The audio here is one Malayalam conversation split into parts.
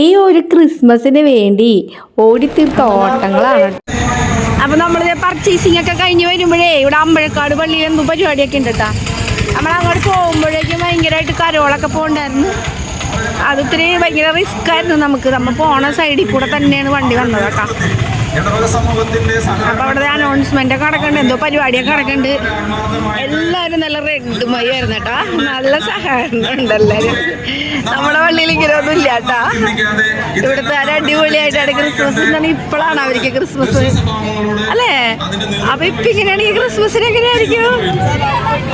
ഈ ഒരു ക്രിസ്മസിന് വേണ്ടി ഓടിത്തീർത്ത ഓട്ടങ്ങളാണ്. അപ്പൊ നമ്മൾ പർച്ചേസിംഗ് ഒക്കെ കഴിഞ്ഞ് വരുമ്പോഴേ ഇവിടെ അമ്പഴക്കാട് പള്ളിയിൽ എന്തോ പരിപാടിയൊക്കെ ഉണ്ട് കേട്ടാ നമ്മൾ അങ്ങോട്ട് പോകുമ്പോഴേക്കും ഭയങ്കരമായിട്ട് കരോളൊക്കെ പോകണ്ടായിരുന്നു. അത് ഇത്തിരി ഭയങ്കര റിസ്ക് ആയിരുന്നു നമുക്ക്. നമ്മൾ പോണ സൈഡിൽ കൂടെ തന്നെയാണ് വണ്ടി വന്നത് കേട്ടോ അപ്പൊ അവിടെ അനൗൺസ്മെന്റ് ഒക്കെ നടക്കുന്നുണ്ട് എന്തോ പരിപാടിയൊക്കെ നടക്കുന്നുണ്ട് എല്ലാവരും നല്ല റെഡുമായി ആയിരുന്നു കേട്ടാ നല്ല സഹകരണം ഉണ്ട് എല്ലാവരും നമ്മുടെ പള്ളിയിൽ ഇങ്ങനെ ഒന്നും ഇല്ല കേട്ടാ ഇവിടുത്തെ ഒരു അടിപൊളിയായിട്ടാണ് ക്രിസ്മസ് ഇപ്പോഴാണ് അവർക്ക് ക്രിസ്മസ് അല്ലേ? അപ്പൊ ഇപ്പൊ ഇങ്ങനെയാണെങ്കിൽ ക്രിസ്മസിന് എങ്ങനെയായിരിക്കും?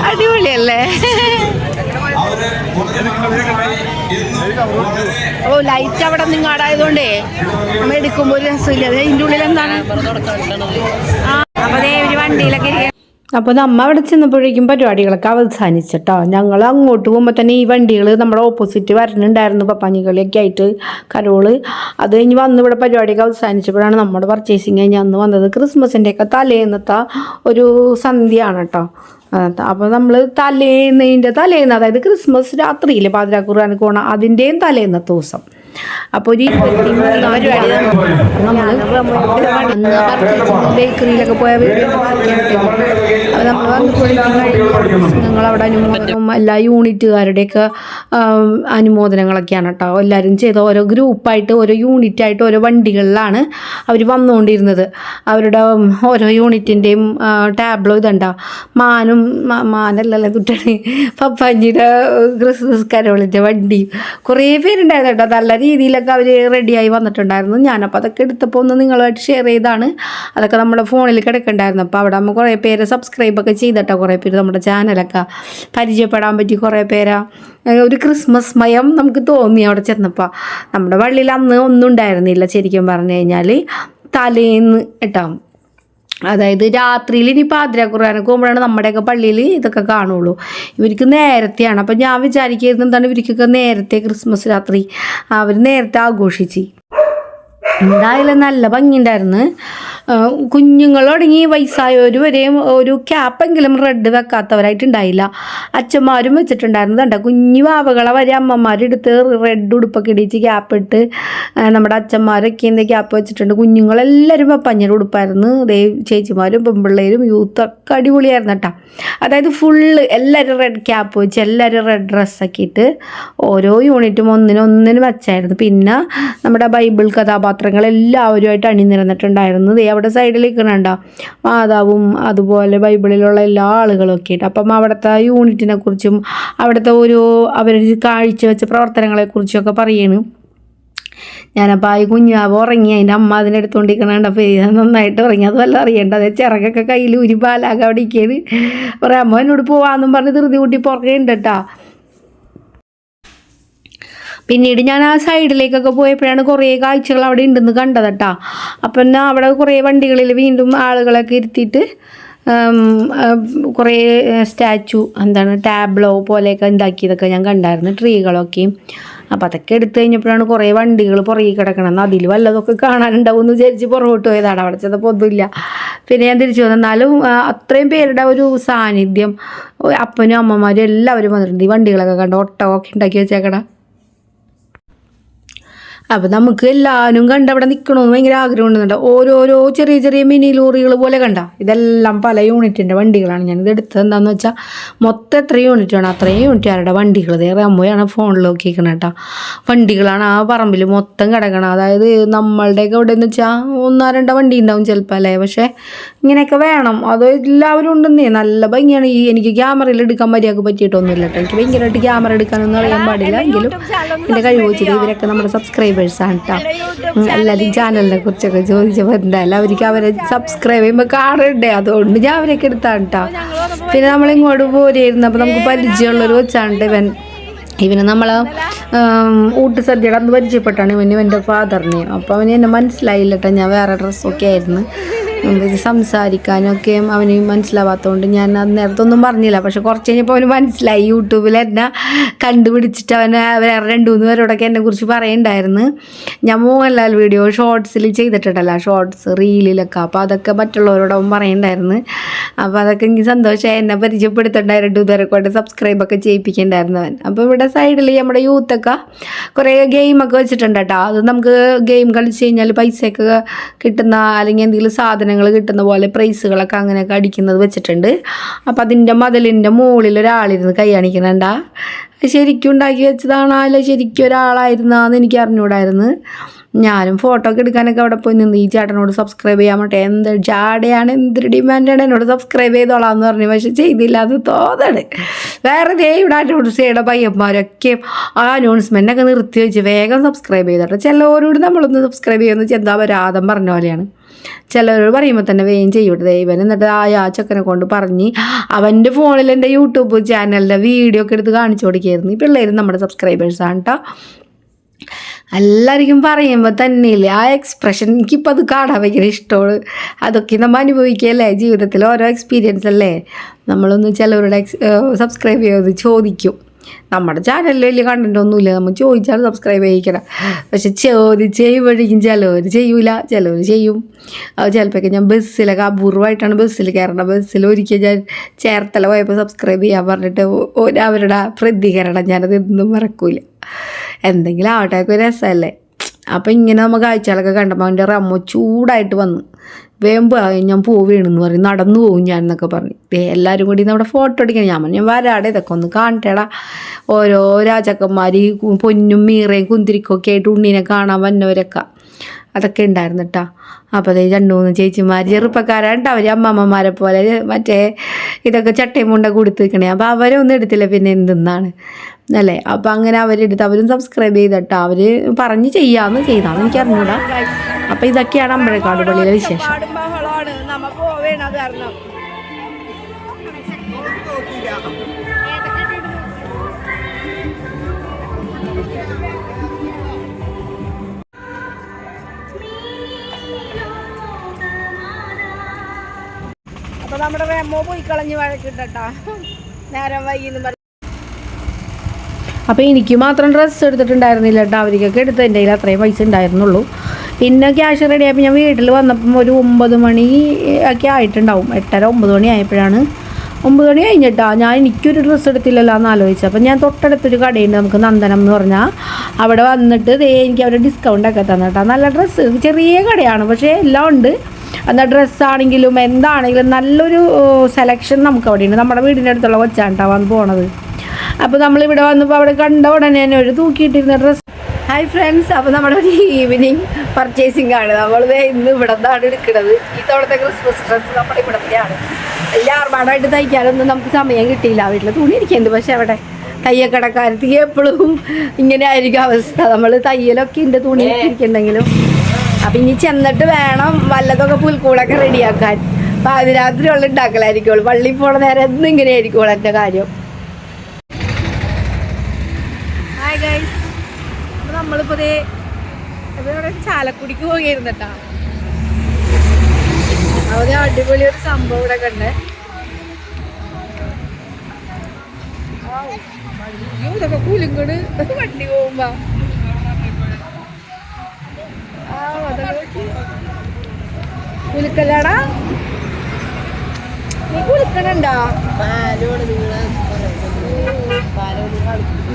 അടിപൊളിയല്ലേ അവർ വളരെ ഇന്ന് വളരെ ഓ ലൈറ്റ് അവിടെ നിങ്ങാടായതുകൊണ്ടേ നമ്മൾ എടുക്കുമ്പോൾ ഒരു രസമില്ല. അതെ അതിന്റെ ഉള്ളിൽ എന്താണ് അപ്പൊ ദേ ഒരു വണ്ടിയിലൊക്കെ അപ്പോൾ നമ്മ അവിടെ ചെന്നപ്പോഴേക്കും പരിപാടികളൊക്കെ അവസാനിച്ചിട്ടോ. ഞങ്ങൾ അങ്ങോട്ട് പോകുമ്പോൾ തന്നെ ഈ വണ്ടികൾ നമ്മുടെ ഓപ്പോസിറ്റ് വരുന്നുണ്ടായിരുന്നു പപ്പാഞ്ഞികളിയൊക്കെ ആയിട്ട് കരോൾ. അത് കഴിഞ്ഞ് വന്ന് ഇവിടെ പരിപാടിയൊക്കെ അവസാനിച്ചപ്പോഴാണ് നമ്മുടെ പർച്ചേസിങ് കഴിഞ്ഞ് അന്ന് വന്നത് ക്രിസ്മസിന്റെയൊക്കെ തലേന്നത്തെ ഒരു സന്ധ്യയാണ് കേട്ടോ അപ്പോൾ നമ്മൾ തലേന്നതിന്റെ തലേന്ന് അതായത് ക്രിസ്മസ് രാത്രിയിൽ പാതിരാക്കുറാൻ കോണ അതിന്റെയും തലേന്നത്തെ ദിവസം. അപ്പോൾ ഒരു ഇരുപത്തി പരിപാടി നമ്മൾ ബേക്കറിയിലൊക്കെ പോയ വീഡിയോ അപ്പോൾ നമ്മൾ അനുമോദനം എല്ലാ യൂണിറ്റുകാരുടെയൊക്കെ അനുമോദനങ്ങളൊക്കെയാണ് കേട്ടോ. എല്ലാവരും ചെയ്ത ഓരോ ഗ്രൂപ്പായിട്ട് ഓരോ യൂണിറ്റ് ആയിട്ട് ഓരോ വണ്ടികളിലാണ് അവർ വന്നുകൊണ്ടിരുന്നത്. അവരുടെ ഓരോ യൂണിറ്റിന്റെയും ടാബ്ലോ ഇതുണ്ടോ? മാനും മാനല്ലല്ലേ കുട്ടിയാണ് പപ്പാഞ്ചിയുടെ ക്രിസ്മസ് കരോളിന്റെ വണ്ടി. കുറേ പേരുണ്ടായിരുന്നു കേട്ടോ. നല്ല രീതിയിലൊക്കെ അവർ റെഡിയായി വന്നിട്ടുണ്ടായിരുന്നു. ഞാനപ്പോൾ അതൊക്കെ എടുത്തപ്പോൾ ഒന്ന് നിങ്ങളുമായിട്ട് ഷെയർ ചെയ്താണ് അതൊക്കെ നമ്മുടെ ഫോണിൽ കിടക്കണ്ടായിരുന്നു അപ്പോൾ അവിടെ നമ്മൾ കുറേ പേര് സബ്സ്ക്രൈബൊക്കെ ചെയ്തിട്ടോ കുറേ പേര് നമ്മുടെ ചാനലൊക്കെ പരിചയപ്പെടാൻ പറ്റി കുറേ പേരാ. ഒരു ക്രിസ്മസ് മയം നമുക്ക് തോന്നി അവിടെ ചെന്നപ്പോൾ നമ്മുടെ പള്ളിയിൽ അന്ന് ഒന്നും ഉണ്ടായിരുന്നില്ല ശരിക്കും പറഞ്ഞു കഴിഞ്ഞാൽ തലേന്ന് കേട്ടോ. അതായത് രാത്രിയിൽ ഇനി പാതിര ഖുർആാനൊക്കെ പോകുമ്പോഴാണ് നമ്മുടെയൊക്കെ പള്ളിയിൽ ഇതൊക്കെ കാണുള്ളൂ. ഇവർക്ക് നേരത്തെയാണ്. അപ്പം ഞാൻ വിചാരിക്കുന്നത് എന്താണ് ഇവർക്കൊക്കെ നേരത്തെ ക്രിസ്മസ് രാത്രി. അവർ നേരത്തെ ആഘോഷിച്ച്. എന്തായാലും നല്ല ഭംഗിയുണ്ടായിരുന്നു. കുഞ്ഞുങ്ങൾ തുടങ്ങി വയസ്സായവർ വരെയും ഒരു ക്യാപ്പെങ്കിലും റെഡ് വെക്കാത്തവരായിട്ടുണ്ടായില്ല. അച്ഛന്മാരും വെച്ചിട്ടുണ്ടായിരുന്നു കണ്ട? കുഞ്ഞു വാവകളെ വരെ അമ്മമാരെടുത്ത് റെഡ് ഉടുപ്പൊക്കെ ഇടിച്ച് ക്യാപ്പ് ഇട്ട് നമ്മുടെ അച്ഛന്മാരൊക്കെ എന്താ ക്യാപ്പ് വെച്ചിട്ടുണ്ട്. കുഞ്ഞുങ്ങളെല്ലാവരും പഞ്ഞൊരു ഉടുപ്പായിരുന്നു. ദേ ചേച്ചിമാരും പെൺപിള്ളേരും യൂത്തൊക്കെ അടിപൊളിയായിരുന്നു കേട്ടോ. അതായത് ഫുള്ള് എല്ലാവരും റെഡ് ക്യാപ്പ് വെച്ച് എല്ലാവരും റെഡ് ഡ്രസ്സൊക്കെ ഇട്ട് ഓരോ യൂണിറ്റും ഒന്നിനൊന്നിനും വെച്ചായിരുന്നു. പിന്നെ നമ്മുടെ ബൈബിൾ കഥാപാത്രങ്ങൾ എല്ലാവരുമായിട്ട് അണിനിരന്നിട്ടുണ്ടായിരുന്നു. ദേ അവിടെ സൈഡിൽ നിൽക്കണുണ്ടോ മാതാവും അതുപോലെ ബൈബിളിലുള്ള എല്ലാ ആളുകളും ഒക്കെ ആയിട്ട്. അപ്പം അവിടുത്തെ യൂണിറ്റിനെ കുറിച്ചും അവിടുത്തെ ഓരോ അവർ കാഴ്ചവെച്ച പ്രവർത്തനങ്ങളെക്കുറിച്ചൊക്കെ പറയണ്. ഞാനപ്പോൾ ആ കുഞ്ഞാവ് ഉറങ്ങി അതിന്റെ അമ്മ അതിനെടുത്തോണ്ടിരിക്കണുണ്ടപ്പോൾ ഇത് നന്നായിട്ട് ഉറങ്ങി. അത് വല്ല അറിയണ്ട അതെ ചിറകൊക്കെ കയ്യിൽ ഉരി ബാലാകെ അവിടെ ഇരിക്കുകയാണ് പറയാം അമ്മ എന്നോട് പോവാന്നും പറഞ്ഞ് ധൃതി കൂട്ടി പുറകെ ഉണ്ട് കേട്ടോ പിന്നീട് ഞാൻ ആ സൈഡിലേക്കൊക്കെ പോയപ്പോഴാണ് കുറേ കാഴ്ചകൾ അവിടെ ഉണ്ടെന്ന് കണ്ടത് കേട്ടോ അപ്പം എന്നാൽ അവിടെ കുറേ വണ്ടികളിൽ വീണ്ടും ആളുകളൊക്കെ ഇരുത്തിയിട്ട് കുറേ സ്റ്റാച്ചു എന്താണ് ടാബ്ലോ പോലെയൊക്കെ ഉണ്ടാക്കിയതൊക്കെ ഞാൻ കണ്ടായിരുന്നു ട്രീകളൊക്കെയും അപ്പം അതൊക്കെ എടുത്തു കഴിഞ്ഞപ്പോഴാണ് കുറേ വണ്ടികൾ പുറകെ കിടക്കണം അതിൽ വല്ലതൊക്കെ കാണാനുണ്ടാവും എന്ന് വിചാരിച്ച് പുറകോട്ട് പോയതാണ്. അവിടെ ചെന്നപ്പോൾ ഒന്നുമില്ല. പിന്നെ ഞാൻ തിരിച്ചു വന്നു. എന്നാലും അത്രയും പേരുടെ ഒരു സാന്നിധ്യം അപ്പനും അമ്മമാരും എല്ലാവരും വന്നിട്ടുണ്ട്. ഈ വണ്ടികളൊക്കെ കണ്ട് ഒട്ടകമൊക്കെ ഉണ്ടാക്കി വെച്ചേക്കടാ അപ്പം നമുക്ക് എല്ലാവരും കണ്ട അവിടെ നിൽക്കണമെന്ന് ഭയങ്കര ആഗ്രഹം ഉണ്ടെന്നുണ്ട്. ഓരോരോ ചെറിയ ചെറിയ മിനി ലോറികൾ പോലെ കണ്ട. ഇതെല്ലാം പല യൂണിറ്റിന്റെ വണ്ടികളാണ്. ഞാൻ ഇത് എടുത്തത് എന്താണെന്ന് വെച്ചാൽ മൊത്തം എത്ര യൂണിറ്റ് വേണം? അത്രയും യൂണിറ്റുകാരുടെ വണ്ടികൾ വേറെ അമ്മയാണ് ഫോണിൽ നോക്കിയിരിക്കണം കേട്ടോ. വണ്ടികളാണ് ആ പറമ്പിൽ മൊത്തം കിടക്കണം അതായത് നമ്മളുടെയൊക്കെ ഇവിടെ എന്ന് വെച്ചാൽ ഒന്നോ രണ്ടോ വണ്ടി ഉണ്ടാവും ചിലപ്പോൾ അല്ലേ? പക്ഷേ ഇങ്ങനെയൊക്കെ വേണം. അത് എല്ലാവരും ഉണ്ടെന്നേ. നല്ല ഭംഗിയാണ്. ഈ എനിക്ക് ക്യാമറയിൽ എടുക്കാൻ മര്യാദയ്ക്ക് പറ്റിയിട്ടൊന്നുമില്ല കേട്ടോ. എനിക്ക് ഭയങ്കരമായിട്ട് ക്യാമറ എടുക്കാനൊന്നും അറിയാൻ പാടില്ല. എങ്കിലും എന്റെ കഴിവ് വെച്ചിട്ട് ഇവരൊക്കെ നമ്മുടെ സബ്സ്ക്രൈബേഴ്സ് ആണ് കേട്ടോ എല്ലാവരും ചാനലിനെ കുറിച്ചൊക്കെ ചോദിച്ചപ്പോൾ എന്തായാലും അവർക്ക് അവരെ സബ്സ്ക്രൈബ് ചെയ്യുമ്പോൾ കാണണ്ടേ? അതുകൊണ്ട് ഞാൻ അവരൊക്കെ എടുത്താണ് കേട്ടോ പിന്നെ നമ്മളിങ്ങോട്ട് പോരായിരുന്നു. അപ്പോൾ നമുക്ക് പരിചയമുള്ളൊരു വെച്ചാണ്ട് ഇവൻ. ഇവന് നമ്മൾ ഊട്ട് സദ്യയുടെ അന്ന് പരിചയപ്പെട്ടാണ് ഇവന് ഇവന്റെ ഫാദറിനെയും അപ്പോൾ അവന് എന്നെ മനസ്സിലായില്ല കേട്ടോ ഞാൻ വേറെ ഡ്രസ്സൊക്കെ ആയിരുന്നു. സംസാരിക്കാനൊക്കെയും അവന് മനസ്സിലാവാത്തതുകൊണ്ട് ഞാൻ അത് നേരത്തെ ഒന്നും പറഞ്ഞില്ല. പക്ഷെ കുറച്ച് കഴിഞ്ഞപ്പോൾ അവന് മനസ്സിലായി. യൂട്യൂബിൽ എന്നെ കണ്ടുപിടിച്ചിട്ട് അവന് വേറെ രണ്ട് മൂന്ന് പേരോടൊക്കെ എന്നെക്കുറിച്ച് പറയുന്നുണ്ടായിരുന്നു ഞാൻ മോഹൻലാൽ വീഡിയോ ഷോർട്സിൽ ചെയ്തിട്ടുണ്ടല്ലോ. ഷോർട്സ് റീലിലൊക്കെ അപ്പോൾ അതൊക്കെ മറ്റുള്ളവരോട് അവൻ പറയുന്നുണ്ടായിരുന്നു അപ്പോൾ അതൊക്കെ എനിക്ക് സന്തോഷമായി. എന്നെ പരിചയപ്പെടുത്തുണ്ടായിരുന്നു ഇതുവരെ കൊണ്ട് സബ്സ്ക്രൈബൊക്കെ ചെയ്യിപ്പിക്കുന്നുണ്ടായിരുന്നു അവൻ. അപ്പോൾ ഇവിടെ സൈഡിൽ നമ്മുടെ യൂത്തൊക്കെ കുറേ ഗെയിമൊക്കെ വെച്ചിട്ടുണ്ട് കേട്ടോ അത് നമുക്ക് ഗെയിം കളിച്ച് കഴിഞ്ഞാൽ പൈസയൊക്കെ കിട്ടുന്ന അല്ലെങ്കിൽ എന്തെങ്കിലും സാധനങ്ങൾ കിട്ടുന്ന പോലെ പ്രൈസുകളൊക്കെ അങ്ങനെയൊക്കെ അടിക്കുന്നത് വെച്ചിട്ടുണ്ട്. അപ്പം അതിന്റെ മതിലിന്റെ മുകളിൽ ഒരാളിരുന്ന് കൈ ശരിക്കും ഉണ്ടാക്കി വെച്ചതാണോ? അല്ല ശരിക്കും ഒരാളായിരുന്നാന്ന് എനിക്ക് അറിഞ്ഞൂടായിരുന്നു. ഞാനും ഫോട്ടോ ഒക്കെ എടുക്കാനൊക്കെ അവിടെ പോയി നിന്ന് ഈ ചേട്ടനോട് സബ്സ്ക്രൈബ് ചെയ്യാൻ പറ്റേ എന്ത് ജാടയാണ് എന്തൊരു ഡിമാൻഡാണ് എന്നോട് സബ്സ്ക്രൈബ് ചെയ്തോളാം എന്ന് പറഞ്ഞു. പക്ഷെ ചെയ്തില്ല അത് തോന്നണ്. വേറെ ദേ ഇവിടെ അനൗൺസ് ചെയ്യണ പയ്യന്മാരൊക്കെ ആ അനൗൺസ്മെന്റ് ഒക്കെ നിർത്തി വെച്ച് വേഗം സബ്സ്ക്രൈബ് ചെയ്തോട്ടെ. ചിലവരോട് നമ്മളൊന്ന് സബ്സ്ക്രൈബ് ചെയ്യുന്ന ചെന്താ പരാതം പറഞ്ഞ പോലെയാണ്. ചിലരോട് പറയുമ്പോൾ തന്നെ വേഗം ചെയ്യൂട്ടെ ദൈവൻ എന്നിട്ട് ആ ആ ചെക്കനെ കൊണ്ട് പറഞ്ഞ് അവന്റെ ഫോണിൽ എന്റെ യൂട്യൂബ് ചാനലിന്റെ വീഡിയോ ഒക്കെ എടുത്ത് കാണിച്ചു കൊടുക്കുകയായിരുന്നു ഈ പിള്ളേർ നമ്മുടെ സബ്സ്ക്രൈബേഴ്സാണ് കേട്ടോ എല്ലാവർക്കും പറയുമ്പോൾ തന്നെയില്ലേ ആ എക്സ്പ്രഷൻ എനിക്കിപ്പോൾ അത് കാണാൻ ഭയങ്കര ഇഷ്ടമാണ്. അതൊക്കെ നമ്മൾ അനുഭവിക്കുകയല്ലേ ജീവിതത്തിൽ ഓരോ എക്സ്പീരിയൻസ് അല്ലേ? നമ്മളൊന്ന് ചിലവരുടെ സബ്സ്ക്രൈബ് ചെയ്യുന്നത് ചോദിക്കും. നമ്മുടെ ചാനലിൽ വലിയ കണ്ടന്റ് ഒന്നുമില്ല. നമ്മൾ ചോദിച്ചാൽ സബ്സ്ക്രൈബ് ചെയ്യിക്കണം. പക്ഷെ ചോദിച്ച് ചെയ്യുമ്പോഴേക്കും ചിലവർ ചെയ്യൂല. ചിലവർ ചെയ്യും. ചിലപ്പോഴൊക്കെ ഞാൻ ബസ്സിലൊക്കെ അപൂർവമായിട്ടാണ് ബസ്സിൽ കയറണം ബസ്സിൽ ഒരിക്കൽ ഞാൻ ചേർത്തല പോയപ്പോൾ സബ്സ്ക്രൈബ് ചെയ്യാൻ പറഞ്ഞിട്ട് അവരുടെ പ്രതികരണം ഞാനത് എന്നും മറക്കൂല. എന്തെങ്കിലും ആവട്ടെ ഒരു രസമല്ലേ? അപ്പം ഇങ്ങനെ നമ്മൾ കാഴ്ചകളൊക്കെ കണ്ടപ്പോൾ അവന്റെ റമ്മ ചൂടായിട്ട് വന്നു. വേമ്പ് ഞാൻ പോവുകയാണെന്ന് പറയും നടന്നു പോകും ഞാൻ എന്നൊക്കെ പറഞ്ഞു എല്ലാവരും കൂടി നമ്മുടെ ഫോട്ടോ എടുക്കണം ഞാൻ പറഞ്ഞു ഞാൻ വരാടെ ഇതൊക്കെ ഒന്ന് കാണട്ടേടാ. ഓരോ രാജാക്കന്മാർ പൊന്നും മീറയും കുന്തിരിക്കൊക്കെ ആയിട്ട് ഉണ്ണീനെ കാണാൻ വന്നവരൊക്കെ. അതൊക്കെ ഉണ്ടായിരുന്നു കേട്ടോ അപ്പോൾ അതേ രണ്ടു മൂന്ന് ചേച്ചിമാർ ചെറുപ്പക്കാരാണ്ട് അവർ അമ്മമ്മമാരെ പോലെ മറ്റേ ഇതൊക്കെ ചട്ടയും മുണ്ട കൊടുത്ത് നിൽക്കണേ അപ്പോൾ അവരൊന്നും എടുത്തില്ല പിന്നെ എന്തെന്നാണ്? അല്ലേ? അപ്പം അങ്ങനെ അവരെടുത്ത് അവരും സബ്സ്ക്രൈബ് ചെയ്തിട്ട്. അവർ പറഞ്ഞ് ചെയ്യാമെന്ന് ചെയ്താന്ന് എനിക്ക് അറിഞ്ഞൂടാ. അപ്പം ഇതൊക്കെയാണ് അമ്പഴക്കാട് പള്ളിയിലെ വിശേഷം. നമ്മുടെ റെമോ പോയി കളഞ്ഞ് വഴക്കിട്ടാ നേരം വൈകിന്ന് അപ്പോൾ എനിക്ക് മാത്രം ഡ്രസ്സ് എടുത്തിട്ടുണ്ടായിരുന്നില്ല. കേട്ടോ അവർക്കൊക്കെ എടുത്ത് എന്റെ കയ്യിൽ അത്രയും പൈസ ഉണ്ടായിരുന്നുള്ളൂ. പിന്നെ ക്യാഷ് റെഡി ആയപ്പോൾ ഞാൻ വീട്ടിൽ വന്നപ്പം ഒരു ഒമ്പത് മണി ഒക്കെ ആയിട്ടുണ്ടാവും. എട്ടര ഒമ്പത് മണി ആയപ്പോഴാണ്. ഒമ്പത് മണി കഴിഞ്ഞിട്ടാ ഞാൻ എനിക്കൊരു ഡ്രസ്സ് എടുത്തില്ലല്ലോ എന്ന് ആലോചിച്ചു അപ്പം ഞാൻ തൊട്ടടുത്തൊരു കടയുണ്ട് നമുക്ക് നന്ദനം എന്ന് പറഞ്ഞാൽ അവിടെ വന്നിട്ട് ദേ എനിക്ക് അവർ ഡിസ്കൗണ്ട് ഒക്കെ തന്നെ കേട്ടോ. നല്ല ഡ്രസ്സ് ചെറിയ കടയാണ് പക്ഷേ എല്ലാം ഉണ്ട്. എന്നാൽ ഡ്രസ്സാണെങ്കിലും എന്താണെങ്കിലും നല്ലൊരു സെലക്ഷൻ നമുക്ക് അവിടെ ഉണ്ട് നമ്മുടെ വീടിന്റെ അടുത്തുള്ള കൊച്ചാണ് കേട്ടോ വന്ന് പോണത്. അപ്പോൾ നമ്മളിവിടെ വന്നപ്പോൾ അവിടെ കണ്ട ഉടനെ തന്നെ ഒരു തൂക്കിയിട്ടിരുന്ന ഡ്രസ്സ് ഹായ് ഫ്രണ്ട്സ് അപ്പോൾ നമ്മുടെ ഒരു ഈവനിങ് പർച്ചേസിംഗ് ആണ്. നമ്മൾ ഇന്ന് ഇവിടെ നിന്നാണ് എടുക്കുന്നത് ഈ തവണത്തെ ക്രിസ്മസ് ഡ്രസ്സ് നമ്മുടെ ഇവിടത്തെയാണ് വലിയ ആർഭാടമായിട്ട് തയ്ക്കാനൊന്നും നമുക്ക് സമയം കിട്ടിയില്ല. വീട്ടിൽ തുണി ഇരിക്കുന്നുണ്ട് പക്ഷേ അവിടെ തയ്യക്കടക്കാരത്തേക്ക് എപ്പോഴും ഇങ്ങനെ ആയിരിക്കും അവസ്ഥ. നമ്മൾ തയ്യലൊക്കെ ഉണ്ട് തുണി ഇരിക്കുന്നുണ്ടെങ്കിലും. അപ്പം ഇനി ചെന്നിട്ട് വേണം വല്ലതൊക്കെ പുൽക്കൂടൊക്കെ റെഡിയാക്കാൻ പാതിരാത്രി ഉള്ള ഉണ്ടാക്കലായിരിക്കുള്ളൂ പള്ളിയിൽ പോണ നേരം എന്നും ഇങ്ങനെ ആയിരിക്കുള്ളൂ എന്റെ കാര്യം ഹായ് ഗൈസ് അപ്പോൾ നമ്മളിപ്പോൾ ദേ ഇവിടെ ചാലക്കുടിക്ക് പോയിരുന്നട്ടാ. അവിടെ അടിപൊളി ഒരു സംഭവം ഇവിടെ കണ്ടേ. ഇതൊക്കെ കുലുങ്ങട് വണ്ടി പോകുമ്പോ. കുലുക്കല്ലാടാ നീ കുലുക്കണുണ്ടോ?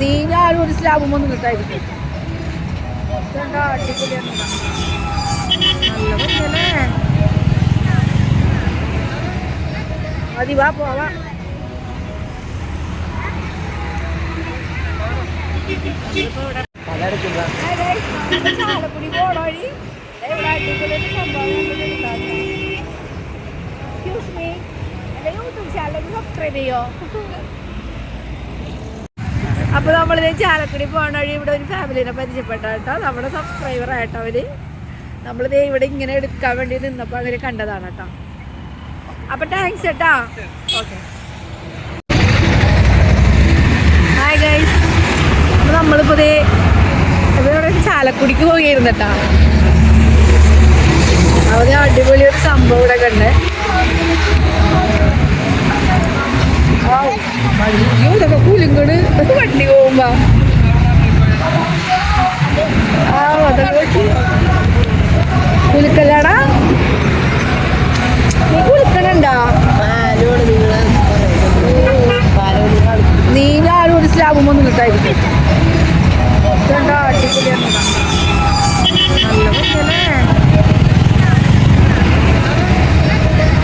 നീ ഞാനും ഒരു സ്ലാബും ഒന്നും കിട്ടായിരിക്കും നല്ല ഭംഗിയല്ലേ മതി വാ പോവാ ചാലക്കുടി പോണ വഴി ഇവിടെ അടിപൊളി ഒരു സംഭവം എക്സ്ക്യൂസ് മീ എന്റെ യൂട്യൂബ് ചാനൽ സബ്സ്ക്രൈബ് ചെയ്യോ അപ്പൊ നമ്മളിത് ചാലക്കുടി പോണ വഴി ഇവിടെ ഒരു ഫാമിലിനെ പരിചയപ്പെട്ട കേട്ടോ. നമ്മുടെ സബ്സ്ക്രൈബർ അവർ. നമ്മളിത് ഇവിടെ ഇങ്ങനെ എടുക്കാൻ വേണ്ടി നിന്നപ്പോൾ അവർ കണ്ടതാണ് കേട്ടോ. അപ്പൊ താങ്ക്സ് കേട്ടാ ഓക്കെ ഹായ് ഗൈസ് അപ്പൊ നമ്മളിപ്പോ ദേ ഇവിടെ ചാലക്കുടിക്ക് പോയിരുന്നു കേട്ടാ. അവിടെ അടിപൊളി ഒരു സംഭവം ഇവിടെ കണ്ടേ. അയ്യോ ഇതൊക്കെ കുലുങ്ങട് വണ്ടി പോകുമ്പോ ആ അതൊക്കെ കുലുക്കല്ലാടാ നീ കുലുക്കണുണ്ടോ നീ ഞാനും ഒരു സ്ലാബും വന്ന് നിൽക്കായിരിക്കും ഇതുണ്ടോ അടിപൊളിയാണ് നല്ല ഭംഗിയല്ലേ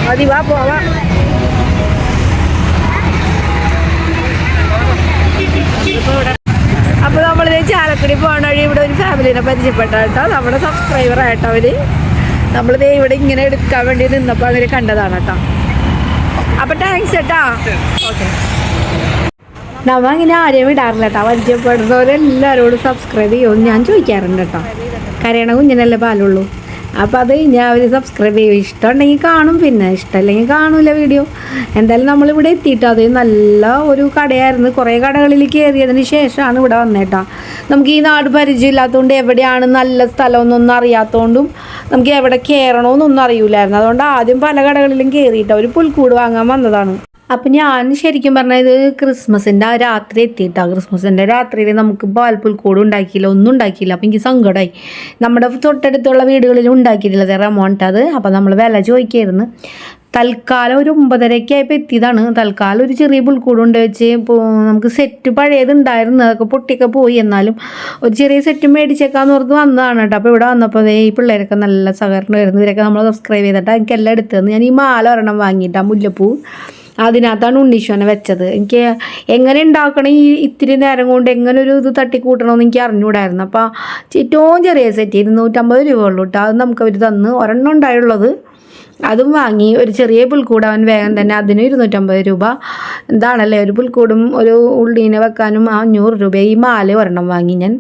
മതി വാ പോവാ അപ്പൊ നമ്മളിത് ചാലക്കുടി പോകണ വഴി ഇവിടെ ഒരു ഫാമിലിനെ പരിചയപ്പെട്ട കേട്ടോ. നമ്മുടെ സബ്സ്ക്രൈബർ ആയിട്ടോ അവർ. നമ്മളിത് ഇവിടെ ഇങ്ങനെ എടുക്കാൻ വേണ്ടി നിന്നപ്പോൾ അവർ കണ്ടതാണ് കേട്ടോ. അപ്പൊ താങ്ക്സ് കേട്ടോ നമ്മ അങ്ങനെ ആരെയും വിടാറില്ല കേട്ടോ. പരിചയപ്പെടുന്നവരെല്ലാവരോടും സബ്സ്ക്രൈബ് ചെയ്യുമെന്ന് ഞാൻ ചോദിക്കാറുണ്ട് കേട്ടോ. കരയണ കുഞ്ഞിനല്ലേ പാലുള്ളൂ. അപ്പോൾ അത് ഞാൻ അവർ സബ്സ്ക്രൈബ് ചെയ്യും. ഇഷ്ടമുണ്ടെങ്കിൽ കാണും. പിന്നെ ഇഷ്ടമല്ലെങ്കിൽ കാണൂല വീഡിയോ എന്തായാലും നമ്മളിവിടെ എത്തിയിട്ട്? അത് നല്ല ഒരു കടയായിരുന്നു. കുറേ കടകളിൽ കയറിയതിന് ശേഷമാണ് ഇവിടെ വന്നേട്ടോ. നമുക്ക് ഈ നാട് പരിചയമില്ലാത്തതുകൊണ്ട് എവിടെയാണ് നല്ല സ്ഥലമെന്നൊന്നും അറിയാത്തതുകൊണ്ടും നമുക്ക് എവിടെ കയറണമെന്നൊന്നും അറിയില്ലായിരുന്നു അതുകൊണ്ട് ആദ്യം പല കടകളിലും കയറിയിട്ട്. ഒരു പുൽക്കൂട് വാങ്ങാൻ വന്നതാണ്. അപ്പം ഞാൻ ശരിക്കും പറഞ്ഞാൽ ഇത് ക്രിസ്മസിന്റെ ആ രാത്രി എത്തിയിട്ടാണ് ക്രിസ്മസിന്റെ രാത്രിയിൽ നമുക്ക് പാൽപ്പുൽക്കൂട് ഉണ്ടാക്കിയില്ല ഒന്നും ഉണ്ടാക്കിയില്ല. അപ്പം എനിക്ക് സങ്കടമായി നമ്മുടെ തൊട്ടടുത്തുള്ള വീടുകളിൽ ഉണ്ടാക്കിയിട്ടില്ല വേറെ എമൗണ്ട് അത്. അപ്പം നമ്മൾ വില ചോദിക്കായിരുന്നു. തൽക്കാലം ഒരു ഒമ്പതരയ്ക്ക് ആയപ്പോൾ എത്തിയതാണ്. തൽക്കാലം ഒരു ചെറിയ പുൽക്കൂട് ഉണ്ട് വെച്ച് നമുക്ക് സെറ്റ് പഴയത് ഉണ്ടായിരുന്നു. അതൊക്കെ പൊട്ടിയൊക്കെ പോയി. എന്നാലും ഒരു ചെറിയ സെറ്റ് മേടിച്ചേക്കാന്ന് ഓർത്ത് വന്നതാണ് കേട്ടോ. അപ്പോൾ ഇവിടെ വന്നപ്പോൾ ഈ പിള്ളേരൊക്കെ നല്ല സഹകരണമായിരുന്നു ഇവരൊക്കെ നമ്മൾ സബ്സ്ക്രൈബ് ചെയ്തിട്ട്. എനിക്കെല്ലാം എടുത്തു ഞാൻ ഈ മാല ഒരെണ്ണം വാങ്ങിയിട്ടാണ് മുല്ലപ്പൂ. അതിനകത്താണ് ഉണ്ണീശ്വരനെ വെച്ചത്. എനിക്ക് എങ്ങനെ ഉണ്ടാക്കണം ഈ ഇത്തിരി നേരം കൊണ്ട് എങ്ങനെ ഒരു ഇത് തട്ടിക്കൂട്ടണമെന്ന് എനിക്ക് അറിഞ്ഞുകൂടായിരുന്നു അപ്പോൾ ഏറ്റവും ചെറിയ സെറ്റ് ഇരുന്നൂറ്റമ്പത് രൂപ ഉള്ളൂ കേട്ടോ അത് നമുക്ക് അവർ തന്ന് ഒരെണ്ണം ഉണ്ടായുള്ളത് അതും വാങ്ങി. ഒരു ചെറിയ പുൽക്കൂട് അവൻ വേഗം തന്നെ അതിന് ഇരുന്നൂറ്റമ്പത് രൂപ. എന്താണല്ലേ ഒരു പുൽക്കൂടും ഒരു ഉള്ളീനെ വെക്കാനും ആ അഞ്ഞൂറ് രൂപ ഈ മാല ഒരെണ്ണം വാങ്ങി ഞാൻ.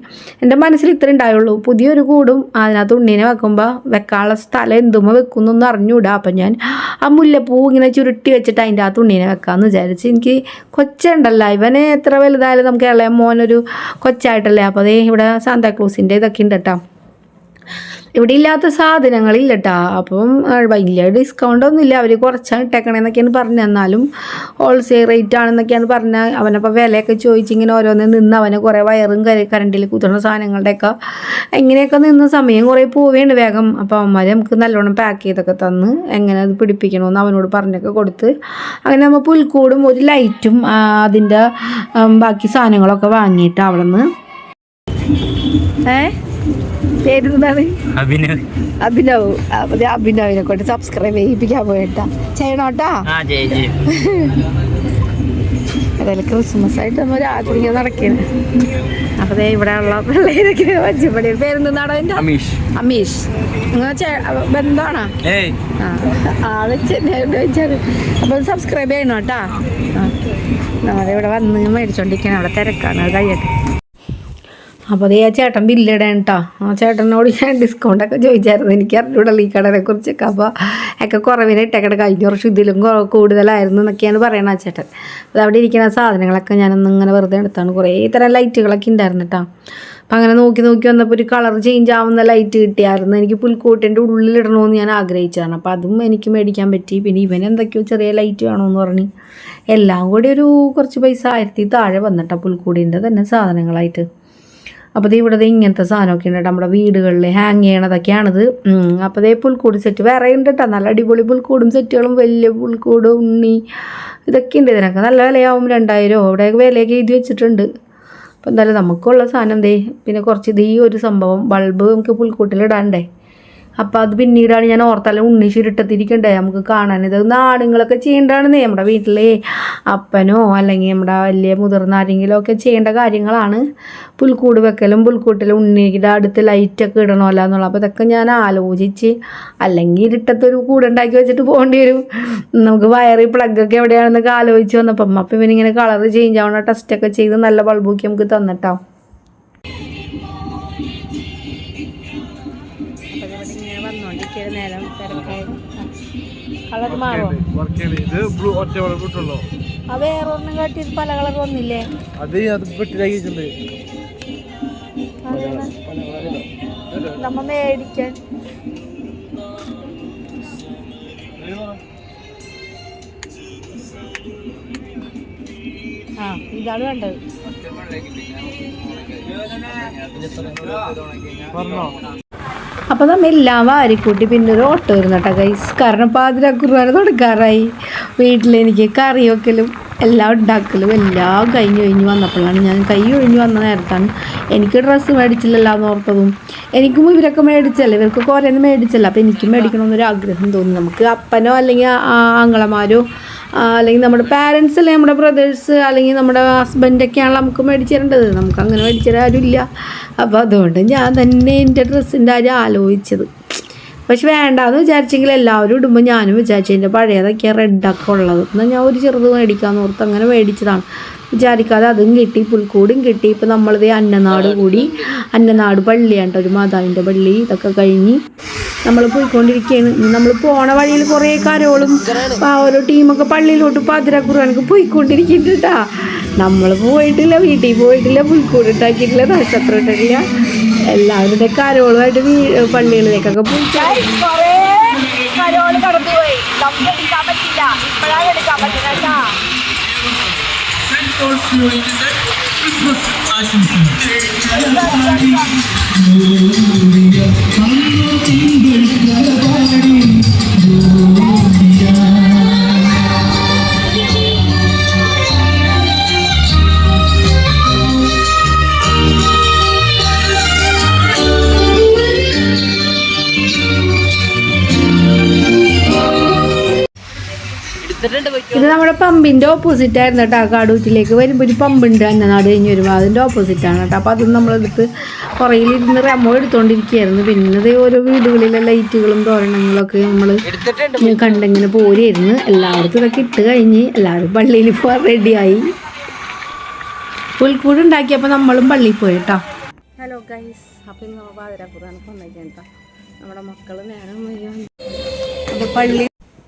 എന്റെ മനസ്സിൽ ഇത്ര ഉണ്ടായുള്ളൂ. പുതിയൊരു കൂടും അതിനകത്ത് ഉണ്ണീനെ വെക്കുമ്പോൾ വെക്കാനുള്ള സ്ഥലം എന്തുമ്പോൾ വെക്കുന്നൊന്നും അറിഞ്ഞൂടാ. അപ്പം ഞാൻ ആ മുല്ലപ്പൂ ഇങ്ങനെ ചുരുട്ടി വെച്ചിട്ട് അതിന്റെ അകത്ത് ഉണ്ണീനെ വെക്കാമെന്ന് വിചാരിച്ച് എനിക്ക് കൊച്ചുണ്ടല്ലോ. ഇവനെ എത്ര വലുതായാലും നമുക്ക് ഇളയ മോനൊരു കൊച്ചായിട്ടല്ലേ? അപ്പോൾ അതേ ഇവിടെ സാന്താക്ലൂസിന്റെ ഇതൊക്കെ ഉണ്ട് കേട്ടോ. ഇവിടെ ഇല്ലാത്ത സാധനങ്ങളില്ല കേട്ടോ അപ്പം വലിയ ഡിസ്കൗണ്ട് ഒന്നുമില്ല. അവർ കുറച്ചാണ് ഇട്ടേക്കണേന്നൊക്കെയാണ് പറഞ്ഞു എന്നാലും ഹോൾസെയിൽ റേറ്റ് ആണെന്നൊക്കെയാണ് പറഞ്ഞത്. അവനപ്പോൾ വിലയൊക്കെ ചോദിച്ച് ഇങ്ങനെ ഓരോന്ന് നിന്ന് അവന് കുറേ വയറും കര കരണ്ടിൽ കുത്തുന്ന സാധനങ്ങളുടെയൊക്കെ എങ്ങനെയൊക്കെ നിന്ന് സമയം കുറേ പോവുകയാണ് വേഗം. അപ്പോൾ അവന്മാർ നമുക്ക് നല്ലോണം പാക്ക് ചെയ്തൊക്കെ തന്ന് എങ്ങനെ അത് പിടിപ്പിക്കണമെന്ന് അവനോട് പറഞ്ഞൊക്കെ കൊടുത്ത് അങ്ങനെ നമ്മൾ പുൽക്കൂടും ഒരു ലൈറ്റും അതിന്റെ ബാക്കി സാധനങ്ങളൊക്കെ വാങ്ങിയിട്ട് അവിടെ നിന്ന് ഏ? പേരെന്താണ്? അഭിനവ്. അഭിനവ്. അതെ അഭിനവിനെ കൊണ്ട് സബ്സ്ക്രൈബ് ചെയ്യിപ്പിക്കാൻ പോയിട്ടാ. ചെയ്യണോട്ടാ അതായത് ക്രിസ്മസ് ആയിട്ട് നമ്മൾ രാത്രി നടക്കുന്നത് അപ്പൊ ഇവിടെ ഉള്ള പിള്ളേരൊക്കെ പച്ചപ്പടി പേരെന്താണ് അതിന്റെ? അമീഷ്. അമീഷ്. ബന്ധമാണോ? ഏയ്. ആ ആൾ വെച്ചാൽ അപ്പോൾ സബ്സ്ക്രൈബ് ചെയ്യണം കേട്ടാ ആ നമ്മളിവിടെ വന്ന് മേടിച്ചോണ്ടിരിക്കണം അവിടെ തിരക്കാണ്. കഴിയട്ടെ. അപ്പോൾ അതേ ആ ചേട്ടൻ ബില്ലിടാൻ കേട്ടോ ആ ചേട്ടനോട് ഞാൻ ഡിസ്കൗണ്ടൊക്കെ ചോദിച്ചായിരുന്നു. എനിക്ക് അറിഞ്ഞൂടല്ലോ ഈ കടനെ കുറിച്ചൊക്കെ. അപ്പോൾ ഒക്കെ കുറവിന് ഇട്ടേക്കട കഴിഞ്ഞ വർഷം ഇതിലും കൂടുതലായിരുന്നു എന്നൊക്കെയാണ് പറയണത് ആ ചേട്ടൻ. അത് അവിടെ ഇരിക്കുന്ന സാധനങ്ങളൊക്കെ ഞാനൊന്ന് ഇങ്ങനെ വെറുതെ എടുത്താണ്. കുറേ തരം ലൈറ്റുകളൊക്കെ ഉണ്ടായിരുന്നു കേട്ടോ അപ്പം അങ്ങനെ നോക്കി നോക്കി വന്നപ്പോൾ ഒരു കളർ ചേഞ്ച് ആവുന്ന ലൈറ്റ് കിട്ടിയായിരുന്നു. എനിക്ക് പുൽക്കൂട്ടിന്റെ ഉള്ളിലിടണമെന്ന് ഞാൻ ആഗ്രഹിച്ചതാണ്. അപ്പോൾ അതും എനിക്ക് മേടിക്കാൻ പറ്റി. പിന്നെ ഇവൻ എന്തൊക്കെയോ ചെറിയ ലൈറ്റ് വേണമെന്ന് പറഞ്ഞ്. എല്ലാം കൂടി ഒരു കുറച്ച് പൈസ ആയിരത്തി താഴെ വന്നിട്ടാണ് പുൽക്കൂടിന്റെ തന്നെ സാധനങ്ങളായിട്ട്. അപ്പോൾ ഇവിടെ ഇങ്ങനത്തെ സാധനമൊക്കെ ഉണ്ട് നമ്മുടെ വീടുകളിൽ ഹാങ് ചെയ്യണതൊക്കെയാണിത്. അപ്പോൾ ദേ പുൽക്കൂട് സെറ്റ് വേറെ ഉണ്ട് കേട്ടോ. നല്ല അടിപൊളി പുൽക്കൂടും സെറ്റുകളും വലിയ പുൽക്കൂട് ഉണ്ണി ഇതൊക്കെ ഉണ്ട് ഇതിനൊക്കെ. നല്ല വിലയാവും രണ്ടായിരം അവിടെ വിലയൊക്കെ എഴുതി വെച്ചിട്ടുണ്ട്. അപ്പോൾ എന്തായാലും നമുക്കുള്ള സാധനം ദേ പിന്നെ കുറച്ച് ഇത് ഈ ഒരു സംഭവം ബൾബ് നമുക്ക് പുൽക്കൂട്ടിലിടാണ്ടേ. അപ്പോൾ അത് പിന്നീടാണ് ഞാൻ ഓർത്താലും ഉണ്ണി ചുരുട്ടത്തിരിക്കണ്ടേ നമുക്ക് കാണാൻ ഇത് ആണുങ്ങളൊക്കെ ചെയ്യേണ്ടതാണെന്നേ നമ്മുടെ വീട്ടിലെ. അപ്പനോ അല്ലെങ്കിൽ നമ്മുടെ വലിയ മുതിർന്ന ആരെങ്കിലും ഒക്കെ ചെയ്യേണ്ട കാര്യങ്ങളാണ്. പുൽക്കൂട് വെക്കലും പുൽക്കൂട്ടിലും ഉണ്ണിയുടെ അടുത്ത് ലൈറ്റൊക്കെ ഇടണമല്ലോ എന്നുള്ളത്. അപ്പോൾ ഇതൊക്കെ ഞാൻ ആലോചിച്ച് അല്ലെങ്കിൽ ഇരുട്ടത്തൊരു കൂടുണ്ടാക്കി വെച്ചിട്ട് പോകേണ്ടി വരും. നമുക്ക് വയറി പ്ലഗൊക്കെ എവിടെയാണെന്നൊക്കെ ആലോചിച്ച് വന്നപ്പം അപ്പം ഇവനിങ്ങനെ കളർ ചേഞ്ച് ആവണ ടെസ്റ്റൊക്കെ ചെയ്ത് നല്ല ബൾബൊക്കെ നമുക്ക് നേരം കളർ ഇത് ബ്ലൂ ഒറ്റ ആ വേറെ കാട്ടി പല കളർ വന്നില്ലേ? അത് അത് പെട്ടിലാക്കിയിട്ടുണ്ട് നമ്മ മേടിക്കാൻ. ആ ഇതാണ് വേണ്ടത്. പറഞ്ഞോ? അപ്പോൾ നമ്മ എല്ലാം വാരിക്കൂട്ടി പിന്നെ ഒരു ഓട്ടോ വരുന്നു കേട്ടോ ഗൈസ് കാരണം പാതിര കുർബാന തുടക്കാറായി. വീട്ടിലെനിക്ക് കറി വെക്കലും എല്ലാം ഉണ്ടാക്കലും എല്ലാം കഴിഞ്ഞ് കഴിഞ്ഞ് വന്നപ്പോഴാണ് ഞാൻ കൈ ഒഴിഞ്ഞ് വന്ന നേരത്താണ് എനിക്ക് ഡ്രസ്സ് മേടിച്ചില്ലല്ലോ എന്ന് ഓർത്തതും. എനിക്കും ഇവരൊക്കെ മേടിച്ചല്ല? ഇവർക്ക് കുറേ ഒന്നും മേടിച്ചല്ല? അപ്പോൾ എനിക്കും മേടിക്കണമെന്നൊരു ആഗ്രഹം തോന്നി. നമുക്ക് അപ്പനോ അല്ലെങ്കിൽ ആ- ആങ്ങളമാരോ അല്ലെങ്കിൽ നമ്മുടെ പാരൻസ് അല്ലെങ്കിൽ നമ്മുടെ ബ്രദേഴ്സ് അല്ലെങ്കിൽ നമ്മുടെ ഹസ്ബൻഡൊക്കെയാണല്ലോ നമുക്ക് മേടിച്ച് തരേണ്ടത് നമുക്ക് അങ്ങനെ മേടിച്ചു തരാൻ ആരുമില്ല. അപ്പോൾ അതുകൊണ്ട് ഞാൻ തന്നെ എന്റെ ഡ്രസ്സിന്റെ കാര്യം ആലോചിച്ചത്. പക്ഷെ വേണ്ടാന്ന് വിചാരിച്ചെങ്കിൽ എല്ലാവരും ഇടുമ്പോൾ ഞാനും വിചാരിച്ചു എന്റെ പഴയതൊക്കെ റെഡൊക്കെ ഉള്ളത്. എന്നാൽ ഞാൻ ഒരു ചെറുത് മേടിക്കാമെന്ന് ഓർത്ത് അങ്ങനെ മേടിച്ചതാണ്. വിചാരിക്കാതെ അതും കിട്ടി പുൽക്കൂടും കിട്ടി. ഇപ്പം നമ്മളിത് അന്നനാട് കൂടി അന്നനാട് പള്ളിയാണ് ഒരു മാതാവിന്റെ പള്ളി ഇതൊക്കെ കഴിഞ്ഞ് നമ്മൾ പോയിക്കൊണ്ടിരിക്കുകയാണ് നമ്മൾ പോണ വഴിയിൽ കുറേ കരോളും ആ ഓരോ ടീമൊക്കെ പള്ളിയിലോട്ട് പാതിരാക്കുറാനൊക്കെ പോയിക്കൊണ്ടിരിക്കുന്നുണ്ട് കേട്ടാ നമ്മൾ പോയിട്ടില്ല വീട്ടിൽ പോയിട്ടില്ല പുൽക്കൂട് ഉണ്ടാക്കിയിട്ടില്ല നക്ഷത്രം ഇട്ടിട്ടില്ല എല്ലാവരുടെ കരോളുമായിട്ട് വീ പള്ളികളിലേക്കൊക്കെ പോയി കൊറേ കരോൾ കടന്നു പോയി നമുക്ക് എടുക്കാൻ പറ്റില്ല. ഇപ്പോഴാണ് എടുക്കാൻ പറ്റുന്നത് കേട്ടാ ഇത് നമ്മുടെ പമ്പിന്റെ ഓപ്പോസിറ്റ് ആയിരുന്നു കേട്ടോ. കാടൂറ്റിലേക്ക് വരുമ്പോൾ ഒരു പമ്പുണ്ട് അന്നനാട് കഴിഞ്ഞ് വരുമ്പോൾ അതിന്റെ ഓപ്പോസിറ്റ് ആണ് കേട്ടോ. അപ്പോൾ അതും നമ്മളെടുത്ത് പുറയിലിരുന്ന് റെമോ എടുത്തോണ്ടിരിക്കുകയായിരുന്നു പിന്നെ ദേ ഓരോ വീടുകളിലെ ലൈറ്റുകളും തോരണങ്ങളൊക്കെ നമ്മൾ കണ്ടിങ്ങനെ പോരായിരുന്നു എല്ലാവർക്കും ഇതൊക്കെ ഇട്ട് കഴിഞ്ഞ് എല്ലാവരും പള്ളിയിൽ പോകാൻ റെഡിയായി. പുൽക്കൂട് ഉണ്ടാക്കിയപ്പോൾ നമ്മളും പള്ളിയിൽ പോയി കേട്ടോ. ഹലോ ഗൈസ് അപ്പം ഇന്ന് നമ്മൾ പാതിരാപ്പുറാണ് കേട്ടോ. നമ്മുടെ മക്കൾ നേരം പള്ളി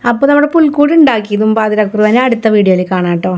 അപ്പോൾ നമ്മുടെ പുൽക്കൂട് ഉണ്ടാക്കിയതും പാതിരാക്കുറുവാനെ അടുത്ത വീഡിയോയിൽ കാണാം കേട്ടോ.